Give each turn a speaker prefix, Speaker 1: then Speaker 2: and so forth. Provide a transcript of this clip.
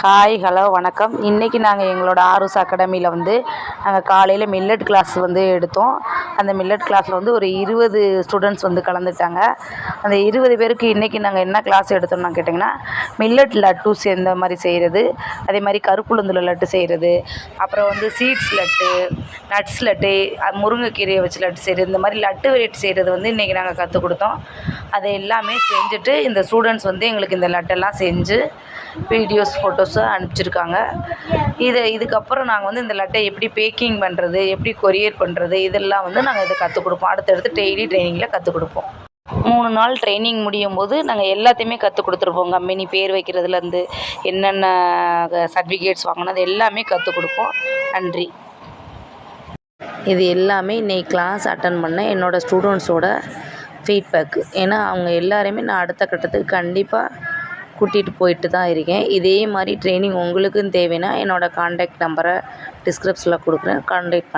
Speaker 1: Hi hello வணக்கம். இன்றைக்கி நாங்கள் எங்களோட ஆர்எஸ் அகாடமியில் வந்து நாங்கள் காலையில் மில்லட் கிளாஸ் வந்து எடுத்தோம். அந்த மில்லட் கிளாஸில் வந்து ஒரு இருபது ஸ்டூடெண்ட்ஸ் வந்து கலந்துட்டாங்க. அந்த இருபது பேருக்கு இன்றைக்கி நாங்கள் என்ன கிளாஸ் எடுத்தோம்னா கேட்டிங்கன்னா மில்லட் லட்டு எந்த மாதிரி செய்கிறது அதே மாதிரி கருப்புளுந்தில் லட்டு செய்கிறது அப்புறம் வந்து சீட்ஸ் லட்டு நட்ஸ் லட்டு முருங்கைக்கீரையை வச்சு லட்டு செய்கிறது இந்த மாதிரி லட்டு வெரைட்டி செய்கிறது வந்து இன்றைக்கி நாங்கள் கற்றுக் கொடுத்தோம். அதை எல்லாமே செஞ்சுட்டு இந்த ஸ்டூடெண்ட்ஸ் வந்து எங்களுக்கு இந்த லட்டெல்லாம் செஞ்சு வீடியோஸ் ஃபோட்டோஸ் அனுப்பிச்சிருக்காங்க. இதை இதுக்கப்புறம் நாங்கள் வந்து இந்த லட்டை எப்படி பேக்கிங் பண்ணுறது எப்படி கொரியர் பண்ணுறது இதெல்லாம் வந்து நாங்கள் இதை கற்றுக் கொடுப்போம். அடுத்தடுத்து டெய்லி ட்ரைனிங்கில் கற்றுக் கொடுப்போம். மூணு நாள் ட்ரைனிங் முடியும் போது நாங்கள் எல்லாத்தையுமே கற்றுக் கொடுத்துருப்போம். கம்பெனி பேர் வைக்கிறதுலேருந்து என்னென்ன சர்டிஃபிகேட்ஸ் வாங்கணும் அது எல்லாமே கற்றுக் கொடுப்போம். நன்றி. இது எல்லாமே இன்னைக்கு கிளாஸ் அட்டன் பண்ண என்னோடய ஸ்டூடெண்ட்ஸோட ஃபீட்பேக்கு ஏன்னா அவங்க எல்லாரையுமே நான் அடுத்த கட்டத்துக்கு கண்டிப்பாக கூட்டிகிட்டு போயிட்டு தான் இருக்கேன். இதே மாதிரி ட்ரைனிங் உங்களுக்கும் தேவைன்னா என்னோடய காண்டாக்ட் நம்பரை டிஸ்கிரிப்ஷனில் கொடுக்குறேன். கான்டாக்ட் பண்ண.